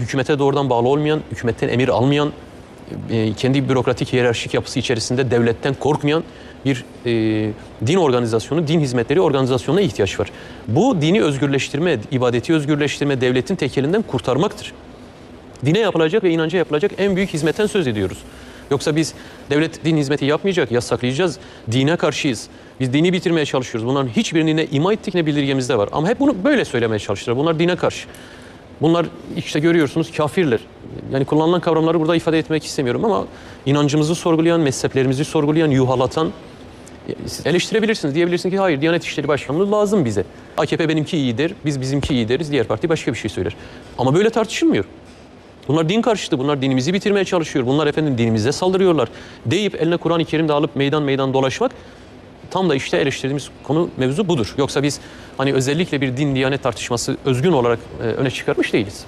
hükümete doğrudan bağlı olmayan, hükümetten emir almayan, e, kendi bürokratik hiyerarşik yapısı içerisinde devletten korkmayan bir e, din organizasyonu, din hizmetleri organizasyonuna ihtiyaç var. Bu dini özgürleştirme, ibadeti özgürleştirme, devletin tekelinden kurtarmaktır. Dine yapılacak ve inanca yapılacak en büyük hizmetten söz ediyoruz. Yoksa biz devlet din hizmeti yapmayacak, yasaklayacağız. Dine karşıyız. Biz dini bitirmeye çalışıyoruz. Bunların hiçbirini ne ima ettik ne bildirgemizde var. Ama hep bunu böyle söylemeye çalıştılar. Bunlar dine karşı. Bunlar işte görüyorsunuz kafirler. Yani kullanılan kavramları burada ifade etmek istemiyorum ama inancımızı sorgulayan, mezheplerimizi sorgulayan, yuhalatan siz eleştirebilirsiniz. Diyebilirsiniz ki hayır Diyanet İşleri Başkanlığı lazım bize. AKP benimki iyidir, biz bizimki iyi deriz. Diğer parti başka bir şey söyler. Ama böyle tartışılmıyor. Bunlar din karşıtı, bunlar dinimizi bitirmeye çalışıyor. Bunlar efendim dinimize saldırıyorlar. Deyip eline Kur'an-ı Kerim'de alıp meydan meydan dolaşmak tam da işte eleştirdiğimiz konu mevzu budur. Yoksa biz hani özellikle bir din diyanet tartışması özgün olarak e, öne çıkarmış değiliz.